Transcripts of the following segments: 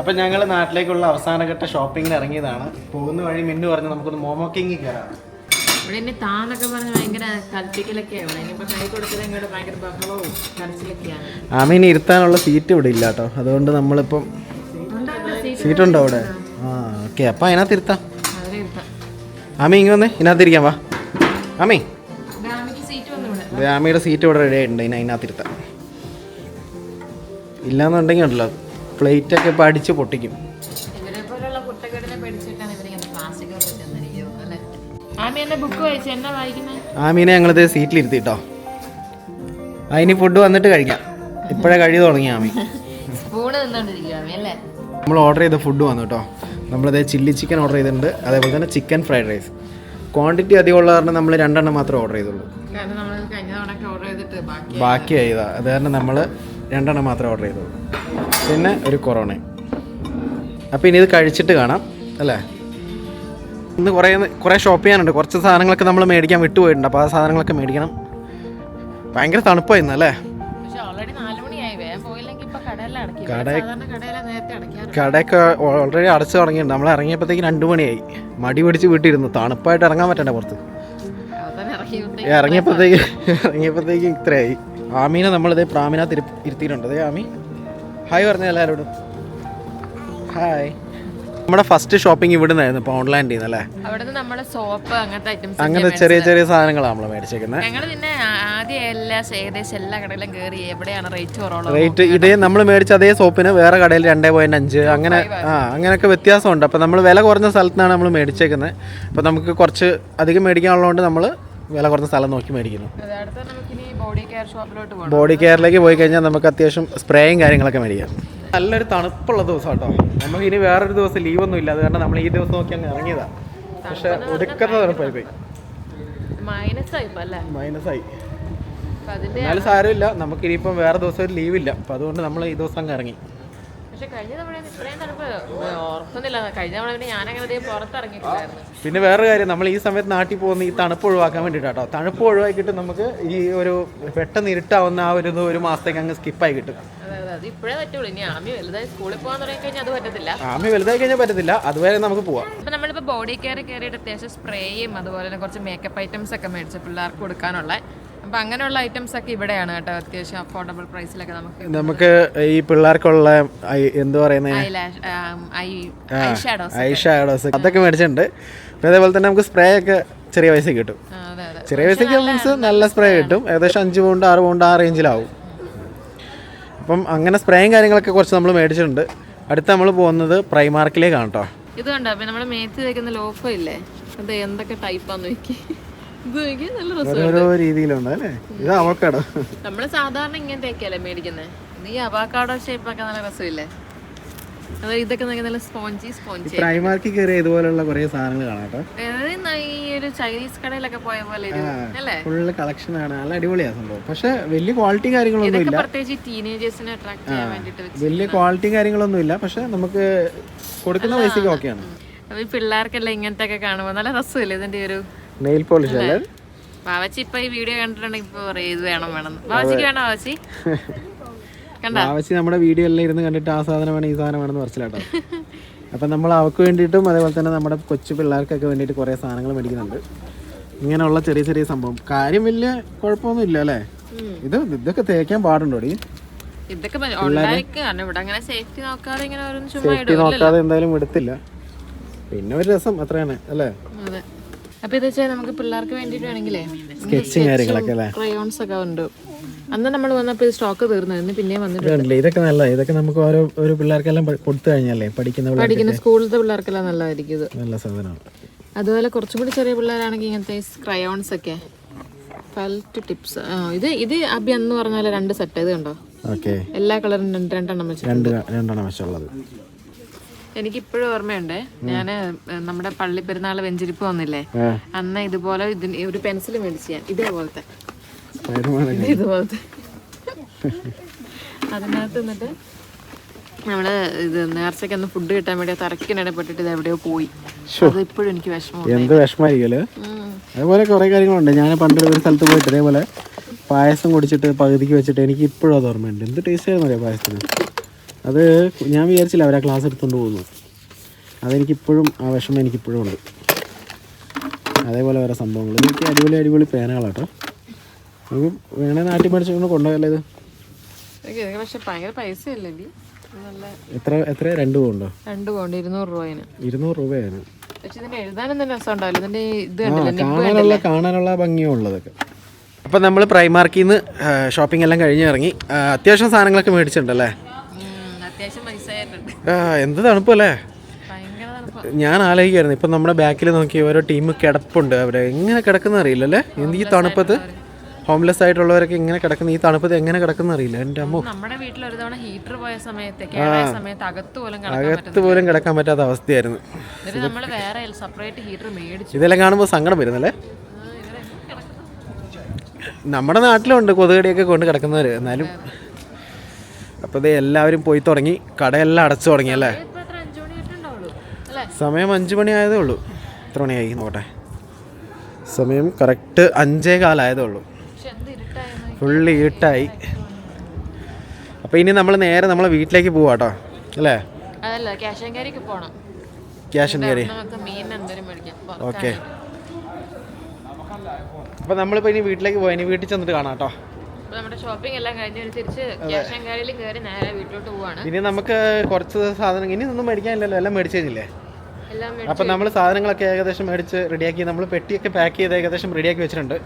അപ്പൊ ഞങ്ങൾ നാട്ടിലേക്കുള്ള അവസാനഘട്ട ഷോപ്പിങ്ങിന് ഇറങ്ങിയതാണ്. പോകുന്ന വഴി മിന്നു പറഞ്ഞു നമുക്കൊന്ന് മോമോ കിങ് കയറാം. ഇവിടെ എന്നെ താന്നൊക്കെ പറഞ്ഞ് ഭയങ്കര കൽപ്പിക്കലൊക്കെയാണ് ഇനിയിപ്പോ കൈ കൊടുത്തത് ഇങ്ങോട്ട് ഭയങ്കര ബഹളവും കരച്ചിലൊക്കെയാണ്. ആമീനെ ഇരുത്താനുള്ള സീറ്റ് ഇവിടെ ഇല്ല കേട്ടോ. അതുകൊണ്ട് നമ്മളിപ്പം സീറ്റ് ഉണ്ടോ അവിടെ? ആ ഓക്കെ അപ്പൊ അതിനകത്ത് ഇരുത്താം. അവരെ ഇരുത്താം. ആമി ഇങ്ങനെ വന്നേ. ഇതിനകത്ത് ഇരിക്കാം വാ. ആമി. ഡാമിക്ക് സീറ്റ് വന്നു ഇവിടെ. ദേ ആമിയുടെ സീറ്റ് ഇവിടെ റെഡി ആയിട്ടുണ്ട്. ഇനി അതിനകത്ത് ഇരുത്താം. ഇല്ലാന്നുണ്ടെങ്കിൽ ഉണ്ടല്ലോ. പ്ലേറ്റ് ഒക്കെ അടിച്ച് പൊട്ടിക്കും ആമീനെ ഞങ്ങളിത് സീറ്റിലിരുത്തി കേട്ടോ അതിന് ഫുഡ് വന്നിട്ട് കഴിക്കാം. ഇപ്പോഴേ കഴി തുടങ്ങി ആമി. നമ്മൾ ഓർഡർ ചെയ്ത ഫുഡ് വന്നു കേട്ടോ നമ്മളത് ചില്ലി ചിക്കൻ ഓർഡർ ചെയ്തിട്ടുണ്ട്. അതേപോലെ തന്നെ ചിക്കൻ ഫ്രൈഡ് റൈസ് ക്വാണ്ടിറ്റി അധികം ഉള്ള കാരണം നമ്മൾ രണ്ടെണ്ണം മാത്രമേ ഓർഡർ ചെയ്തുള്ളൂ. കാരണം നമ്മൾ കഴിഞ്ഞ തവണ ഓർഡർ ചെയ്തിട്ട് ബാക്കി ബാക്കി ചെയ്താ അത് കാരണം നമ്മൾ രണ്ടെണ്ണം മാത്രമേ ഓർഡർ ചെയ്തുള്ളൂ. പിന്നെ ഒരു കൊറോണ അപ്പോൾ ഇനി ഇത് കഴിച്ചിട്ട് കാണാം അല്ലേ? ഇന്ന് കുറേ കുറേ ഷോപ്പ് ചെയ്യാനുണ്ട്. കുറച്ച് സാധനങ്ങളൊക്കെ നമ്മൾ മേടിക്കാൻ വിട്ടുപോയിട്ടുണ്ട്. അപ്പോൾ ആ സാധനങ്ങളൊക്കെ മേടിക്കണം. ഭയങ്കര തണുപ്പായിരുന്നു അല്ലേ? കട- കടയൊക്കെ ഓൾറെഡി അടച്ചു തുടങ്ങിയിട്ടുണ്ട്. നമ്മൾ ഇറങ്ങിയപ്പോഴത്തേക്ക് രണ്ട് മണിയായി. മടി പിടിച്ച് വീട്ടിരുന്നു. തണുപ്പായിട്ട് ഇറങ്ങാൻ പറ്റണ്ട പുറത്ത്. ഇറങ്ങിയപ്പോഴത്തേക്ക് ഇറങ്ങിയപ്പോഴത്തേക്ക് ഇത്രയായി. ആമീനെ നമ്മളിതേ പ്രാമിനകത്ത് ഇരു ഇരുത്തിയിട്ടുണ്ട്. അതേ ആമി. ഹായ് പറഞ്ഞ എല്ലാവരോടും ഹായ് നമ്മുടെ ഫസ്റ്റ് ഷോപ്പിംഗ് ഇവിടെ നിന്നായിരുന്നു ഇപ്പോൾ ഓൺലൈൻ അല്ലേ അങ്ങനത്തെ ഐറ്റംസ് അങ്ങനത്തെ ചെറിയ ചെറിയ സാധനങ്ങളാണ് നമ്മൾ മേടിച്ചേക്കുന്നത് ഞങ്ങൾ പിന്നെ ആദ്യം എല്ലാ ഏകദേശം എല്ലാ കടയിലും കയറി എവിടെയാണ് റേറ്റ് കുറവുള്ളത് റേറ്റ് ഇതേ നമ്മൾ മേടിച്ച അതേ സോപ്പിന് വേറെ കടയിൽ രണ്ടേ പോയിന്റ് അഞ്ച്. അങ്ങനെ ആ അങ്ങനെയൊക്കെ വ്യത്യാസമുണ്ട്. അപ്പോൾ നമ്മൾ വില കുറഞ്ഞ സ്ഥലത്താണ് നമ്മൾ മേടിച്ചേക്കുന്നത് അപ്പോൾ നമുക്ക് കുറച്ച് അധികം മേടിക്കാനുള്ളതുകൊണ്ട് നമ്മൾ വില കുറഞ്ഞ സ്ഥലം നോക്കി മേടിക്കുന്നു. അത് അടുത്ത നമുക്കിനി ബോഡി കെയർ ഷോപ്പിലോട്ട് പോകണം. ബോഡി കെയറിലേക്ക് പോയി കഴിഞ്ഞാൽ നമുക്ക് അത്യാവശ്യം സ്പ്രേയും കാര്യങ്ങളൊക്കെ മേടിക്കാം. നല്ലൊരു തണുപ്പുള്ള ദിവസം കേട്ടോ നമുക്ക് ഇനി വേറൊരു ദിവസം ലീവൊന്നും ഇല്ല. അത് കാരണം നമ്മൾ ഈ ദിവസം നോക്കി അങ്ങ് ഇറങ്ങിയതാ. പക്ഷെ ഒടുക്കത്തെ തണുപ്പായി പോയി. മൈനസ് ആയിപ്പോ അല്ലേ? മൈനസ് ആയി. അപ്പൊ അതിന്റെ എന്നാലും സാരമില്ല. നമുക്ക് ഇനിയിപ്പം വേറെ ദിവസം ഒരു ലീവില്ല അപ്പം അതുകൊണ്ട് നമ്മൾ ഈ ദിവസം അങ്ങ് ഇറങ്ങി. പക്ഷെ കഴിഞ്ഞ തവണ ഇത്രയും തണുപ്പ് ഓർക്കുന്നില്ല. കഴിഞ്ഞ തവണ പിന്നെ ഞാനങ്ങനെ പുറത്തിറങ്ങിയിട്ടില്ലായിരുന്നു പിന്നെ വേറൊരു കാര്യം നമ്മൾ ഈ സമയത്ത് നാട്ടിൽ പോകുന്ന ഈ തണുപ്പ് ഒഴിവാക്കാൻ വേണ്ടിയിട്ടാട്ടോ. തണുപ്പ് ഒഴിവാക്കിയിട്ട് നമുക്ക് ഈ ഒരു പെട്ടെന്ന് ഇരുട്ടാവുന്ന ആ ഒരു ഇത് ഒരു മാസത്തേക്ക് അങ്ങ് സ്കിപ്പായി കിട്ടും. അത് ഇപ്പോഴേ പറ്റുള്ളൂ. ഇനി ആമി വലുതായി സ്കൂളിൽ പോകാൻ തുടങ്ങി കഴിഞ്ഞാൽ അത് പറ്റത്തില്ല. ആമി വലുതായി കഴിഞ്ഞാൽ പറ്റത്തില്ല. അതുവരെ നമുക്ക് പോവാം. അപ്പൊ നമ്മളിപ്പോ ബോഡി കെയർ കയറിയിട്ട് അത്യാവശ്യം സ്പ്രേയും അതുപോലെ തന്നെ കുറച്ച് മേക്കപ്പ് ഐറ്റംസ് ഒക്കെ മേടിച്ച പിള്ളേർക്ക് കൊടുക്കാനുള്ള അപ്പൊ അങ്ങനെയുള്ള ഐറ്റംസ് ഒക്കെ ഇവിടെയാണ് കേട്ടോ അത്യാവശ്യം അഫോർഡബിൾ പ്രൈസിലൊക്കെ നമുക്ക് നമുക്ക് ഈ പിള്ളേർക്കുള്ള എന്താ പറയുന്നത് ഐ ഷാഡോസ് അതൊക്കെ മേടിച്ചിട്ടുണ്ട്. പിന്നെ അതേപോലെ തന്നെ നമുക്ക് സ്പ്രേ ഒക്കെ ചെറിയ പൈസ കിട്ടും. ചെറിയ പൈസ മീൻസ് നല്ല സ്പ്രേ കിട്ടും. ഏകദേശം അഞ്ച് പൗണ്ട് ആറ് പൗണ്ട് ആ റേഞ്ചിലാവും അപ്പം അങ്ങനെ സ്പ്രേയും കാര്യങ്ങളൊക്കെ കുറച്ച് നമ്മൾ മേടിച്ചിട്ടുണ്ട്. അടുത്ത് നമ്മൾ പോകുന്നത് പ്രൈമാർക്കിലേക്കാണ് കേട്ടോ. ഇത് കണ്ടോ? നമ്മുടെ മേത്ത് തേക്കുന്ന ലോഫോ ഇല്ലേ? അത് എന്തൊക്കെ ടൈപ്പാന്ന് നോക്കി. ഓരോ രീതിയിലുണ്ട് അല്ലേ? ഇത് അവക്കാടോ? നമ്മൾ സാധാരണ ഇങ്ങനത്തെയൊക്കെയല്ലേ മേടിക്കുന്നത് നീ അവക്കാടോ ഷേപ്പ് ഒക്കെ നല്ല രസമില്ലേ? ഇതൊക്കെ നോക്കി നല്ല സ്പോഞ്ചി സ്പോഞ്ചി പ്രൈമാർക്കിൽ കയറിയ ഇതുപോലുള്ള കുറേ സാധനങ്ങൾ കാണാം കേട്ടോ. ഈ ഒരു ചൈനീസ് കടയിലൊക്കെ പോയ പോലെ ഒരു അല്ലേ? ഫുള്ള് കളക്ഷൻ ആണ്. നല്ല അടിപൊളിയാണ് സംഭവം. പക്ഷെ വലിയ ക്വാളിറ്റി കാര്യങ്ങളൊന്നും ഇതൊക്കെ ഇല്ല പ്രത്യേകിച്ച് ടീനേജേഴ്സിനെ അട്രാക്ട് ചെയ്യാൻ വേണ്ടിട്ട് വലിയ ക്വാളിറ്റി കാര്യങ്ങളൊന്നും ഇല്ല പക്ഷെ നമുക്ക് കൊടുക്കുന്ന പൈസക്ക് ഓക്കെയാണ് പിള്ളേർക്കെല്ലാം ഇങ്ങനത്തെ ഒക്കെ കാണുമ്പോൾ നല്ല രസമില്ലേ ഇതിന്റെ ഒരു നെയിൽ പോളിഷ് അല്ലേ? ബാവച്ചി ഇപ്പൊ ഈ വീഡിയോ കണ്ടിട്ടുണ്ടെങ്കിൽ ഇപ്പൊ ഇത് വേണം വേണം ബാവച്ചിക്ക് വേണോ ബാവച്ചി? കണ്ടോ? ആവശ്യം നമ്മുടെ വീഡിയോ എല്ലാം ഇരുന്ന് കണ്ടിട്ട് ആ സാധനം വേണം ഈ സാധനം വേണമെന്ന് പറച്ചിലാട്ടോ. അപ്പം നമ്മൾ അവർക്ക് വേണ്ടിയിട്ടും അതേപോലെ തന്നെ നമ്മുടെ കൊച്ചു പിള്ളേർക്കൊക്കെ വേണ്ടിയിട്ട് കുറേ സാധനങ്ങൾ മേടിക്കുന്നുണ്ട്. ഇങ്ങനെയുള്ള ചെറിയ ചെറിയ സംഭവം. കാര്യം വലിയ കുഴപ്പമൊന്നും ഇല്ല അല്ലേ ഇത് ഇതൊക്കെ തേക്കാൻ പാടുണ്ടോടി? ഇതൊക്കെ സേഫ്റ്റി നോക്കാതെ എന്തായാലും എടുത്തില്ല പിന്നെ ഒരു രസം അത്രയാണ് അല്ലേ? അതെ അപ്പൊ ഇത് വെച്ചാൽ നമുക്ക് പിള്ളേർക്ക് വേണ്ടിട്ട് വേണമെങ്കിലേ സ്കെച്ചും കാര്യങ്ങളൊക്കെ അല്ലേ? ക്രയോൺസ് ഒക്കെ ഉണ്ട്. അന്ന് നമ്മൾ വന്നപ്പോൾ സ്റ്റോക്ക് തീർന്നു. എന്ന് പിന്നെ വന്നിട്ടുണ്ട്. ഇതൊക്കെ നല്ല ഇതൊക്കെ നമുക്ക് ഓരോ ഒരു പിള്ളേർക്കെല്ലാം കൊടുത്തു കഴിഞ്ഞാലേ പഠിക്കുന്ന പഠിക്കുന്ന സ്കൂളിലത്തെ പിള്ളേർക്കെല്ലാം നല്ലതായിരിക്കും ഇത്. നല്ല സാധനമാണ്. അതുപോലെ കുറച്ചും കൂടി ചെറിയ പിള്ളേരാണെങ്കിൽ ഇങ്ങനത്തെ ക്രയോൺസ് ഒക്കെ. ഫെൽറ്റ് ടിപ്സ് ഇത് ഇത് അബി അന്ന് പറഞ്ഞ പോലെ രണ്ട് സെറ്റ് ഇത് കണ്ടോ? എല്ലാ കളറും രണ്ട് രണ്ടെണ്ണം വെച്ചു രണ്ട് രണ്ടെണ്ണം വശമുള്ളത് എനിക്ക് ഇപ്പോഴും ഓർമ്മയുണ്ട് ഞാൻ നമ്മുടെ പള്ളി പെരുന്നാൾ വെഞ്ചിരിപ്പ് വന്നില്ലേ? അന്ന് ഇതുപോലെ ഇതിന് ഒരു പെൻസിൽ മേടിച്ച് ഞാൻ ഇതേപോലത്തെ. ഇതുപോലത്തെ. അതിനകത്ത് എന്നിട്ട് നമ്മൾ ഇത് നേർച്ചയ്ക്ക് ഒന്ന് ഫുഡ് കിട്ടാൻ വേണ്ടി തറക്കിനിടപെട്ടിട്ട് ഇത് എവിടെയോ പോയി. അത് ഇപ്പോഴും എനിക്ക് വിഷമം എന്ത് വിഷമായിരിക്കുമല്ലേ? അതേപോലെ കുറേ കാര്യങ്ങളുണ്ട്. ഞാൻ പണ്ട് ഒരു സ്ഥലത്ത് പോയിട്ട് അതേപോലെ പായസം കുടിച്ചിട്ട് പകുതിക്ക് വെച്ചിട്ട് എനിക്ക് ഇപ്പോഴും അത് ഓർമ്മയുണ്ട്. എന്ത് ടേസ്റ്റ് ആയിരുന്നു പായസത്തിന്? അത് ഞാൻ വിചാരിച്ചില്ല അവരാ ക്ലാസ് എടുത്തുകൊണ്ട് പോകുന്നു. അതെനിക്കിപ്പോഴും ആ വിഷമം എനിക്കിപ്പോഴും ഉണ്ട്. അതേപോലെ വേറെ സംഭവങ്ങൾ എനിക്ക് അടിപൊളി അടിപൊളി പേനകളാട്ടോ. നമുക്ക് വേണേ നാട്ടി മേടിച്ചുകൊണ്ട് കൊണ്ടുപോയല്ലേ ഇത്? എനിക്ക് ഇതൊക്കെ ഭയങ്കര പൈസയല്ലേ ഇത്? നല്ല എത്ര എത്ര? രണ്ട് പോകുന്നുണ്ടോ രണ്ട് പോകണ്ട ഇരുന്നൂറ് രൂപേന്. ഇരുന്നൂറ് രൂപയാണ്. കാണാനുള്ള കാണാനുള്ള ഭംഗിയും ഉള്ളതൊക്കെ. അപ്പം നമ്മൾ പ്രൈമാർക്കിൽ നിന്ന് ഷോപ്പിംഗ് എല്ലാം കഴിഞ്ഞിറങ്ങി അത്യാവശ്യം സാധനങ്ങളൊക്കെ മേടിച്ചിട്ടുണ്ടല്ലേ ഉം, അത്യാവശ്യം പൈസ ആയിട്ടുണ്ട് ആ, എന്ത് തണുപ്പല്ലേ. ഞാൻ ആലോചിക്കായിരുന്നു ഇപ്പം നമ്മുടെ ബാക്കിൽ നോക്കി ഓരോ ടീം കിടപ്പുണ്ട്. അവരെ എങ്ങനെ കിടക്കുന്ന അറിയില്ലല്ലേ എന്ത് ഈ തണുപ്പത്ത്? ഹോംലെസ് ആയിട്ടുള്ളവരൊക്കെ ഇങ്ങനെ കിടക്കുന്ന ഈ തണുപ്പത്ത് എങ്ങനെ കിടക്കുന്ന അറിയില്ല. എന്റെ അമ്മ. നമ്മുടെ വീട്ടിൽ ഒരു തവണ ഹീറ്റർ പോയ സമയത്ത് അകത്ത് പോലും കിടക്കാൻ പറ്റാത്ത അവസ്ഥയായിരുന്നു. ഇതെല്ലാം കാണുമ്പോൾ സങ്കടം വരുന്നല്ലേ. നമ്മുടെ നാട്ടിലുണ്ട് കൊതുകടിയൊക്കെ കൊണ്ട് കിടക്കുന്നവര്. എന്നാലും അപ്പോൾ ഇത് എല്ലാവരും പോയി തുടങ്ങി. കടയെല്ലാം അടച്ചു തുടങ്ങി അല്ലേ? സമയം അഞ്ചു മണി ആയതേ ഉള്ളൂ. എത്ര മണിയായി? നോക്കട്ടെ. സമയം കറക്റ്റ് അഞ്ചേ കാലായതേ ഉള്ളൂ. ഫുള്ള് ഇരുട്ടായി. അപ്പോൾ ഇനി നമ്മൾ നേരെ നമ്മളെ വീട്ടിലേക്ക് പോവാട്ടോ കേട്ടോ അല്ലേ? ക്യാഷ് ആൻഡ് ഓക്കെ അപ്പോൾ നമ്മളിപ്പോൾ ഇനി വീട്ടിലേക്ക് പോയി ഇനി വീട്ടിൽ ചെന്നിട്ട് കാണാം കേട്ടോ നമ്മുടെ ഷോപ്പിംഗ് എല്ലാം കഴിഞ്ഞ് ഒരു തിരിച്ച് കാശങ്കാരിയിൽ കയറി നേരെ വീട്ടിലോട്ട് പോവാണ്. ഇനി നമുക്ക് കുറച്ച് സാധനം ഇനി ഒന്നും മേടിക്കാനില്ലല്ലോ എല്ലാം മേടിച്ചു കഴിഞ്ഞില്ലേ? അപ്പം നമ്മൾ സാധനങ്ങളൊക്കെ ഏകദേശം മേടിച്ച് റെഡിയാക്കി നമ്മൾ പെട്ടിയൊക്കെ പാക്ക് ചെയ്ത് ഏകദേശം റെഡിയാക്കി വെച്ചിട്ടുണ്ട്.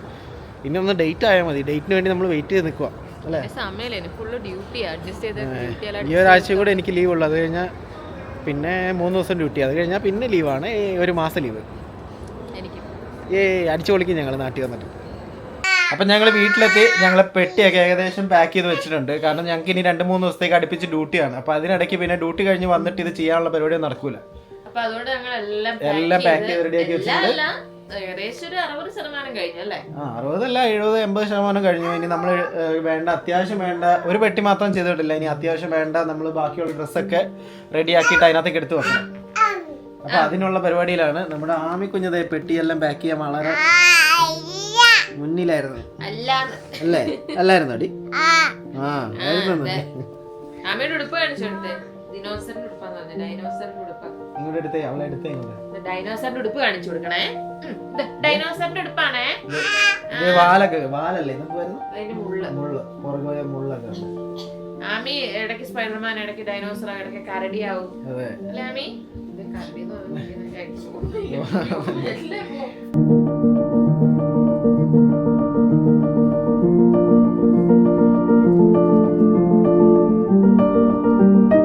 ഇനി ഒന്ന് ഡേറ്റ് ആയാൽ മതി. ഡേറ്റിന് വേണ്ടി നമ്മൾ വെയിറ്റ് ചെയ്ത് നിൽക്കുക അല്ലേ? ഈ ഒരാഴ്ച കൂടെ എനിക്ക് ലീവ് ഉള്ളു. അത് കഴിഞ്ഞാൽ പിന്നെ മൂന്ന് ദിവസം ഡ്യൂട്ടി അത് കഴിഞ്ഞാൽ പിന്നെ ലീവാണ് ഒരു മാസം ലീവ് എനിക്ക്. ഏ അടിച്ചു പൊളിക്കും ഞങ്ങൾ നാട്ടിൽ വന്നിട്ട്. അപ്പം ഞങ്ങൾ വീട്ടിലെത്തി ഞങ്ങളെ പെട്ടിയൊക്കെ ഏകദേശം പാക്ക് ചെയ്ത് വെച്ചിട്ടുണ്ട്. കാരണം ഞങ്ങൾക്ക് ഇനി രണ്ട് മൂന്ന് ദിവസത്തേക്ക് അടുപ്പിച്ച് ഡ്യൂട്ടിയാണ്. അപ്പോൾ അതിനിടയ്ക്ക് പിന്നെ ഡ്യൂട്ടി കഴിഞ്ഞ് വന്നിട്ട് ഇത് ചെയ്യാനുള്ള പരിപാടി നടക്കൂല. എല്ലാം പാക്ക് ചെയ്ത് റെഡിയാക്കി വെച്ചിട്ടുണ്ട്. അറുപതല്ല എഴുപത് എൺപത് ശതമാനം കഴിഞ്ഞു. ഇനി നമ്മൾ വേണ്ട അത്യാവശ്യം വേണ്ട ഒരു പെട്ടി മാത്രം ചെയ്തിട്ടില്ല. ഇനി അത്യാവശ്യം വേണ്ട നമ്മൾ ബാക്കിയുള്ള ഡ്രസ്സൊക്കെ റെഡിയാക്കിയിട്ട് അതിനകത്തേക്ക് എടുത്തു വെക്കണം. അപ്പൊ അതിനുള്ള പരിപാടിയിലാണ് നമ്മുടെ ആമി കുഞ്ഞതേ പെട്ടിയെല്ലാം പാക്ക് ചെയ്യാൻ വളരെ മുന്നിലായിരുന്നു. അല്ലേ? അല്ലായിരുന്നു അടി? ആ. അമ്മയുടെ ഉടുപ്പ് ഉടുപ്പാന്ന് പറഞ്ഞു. ഡൈനോസറിന്റെ ഉടുപ്പ്. ഇങ്ങോട്ട് എടുത്തേ അവളെ എടുത്തേ ഇങ്ങോട്ട്. ഡൈനോസറിന്റെ ഉടുപ്പ് കാണിച്ചു കൊടുക്കണേ. ദേ, ഡൈനോസറിന്റെ ഉടുപ്പാണേ. വാലൊക്കെ വാലല്ലേ? ഇതെന്തുവായിരുന്നു അതിന്റെ മുള്ള്. മുള്ള്. പുറകെ മുള്ളൊക്കെ ഉണ്ട്. ആമി ഇടയ്ക്ക് സ്പൈഡർമാൻ ഇടയ്ക്ക് ഡൈനോസർ ഇടയ്ക്ക് കരടിയാവും. അതെ. അല്ലേ ആമി? ഇത് കരടി എന്ന് Thank you.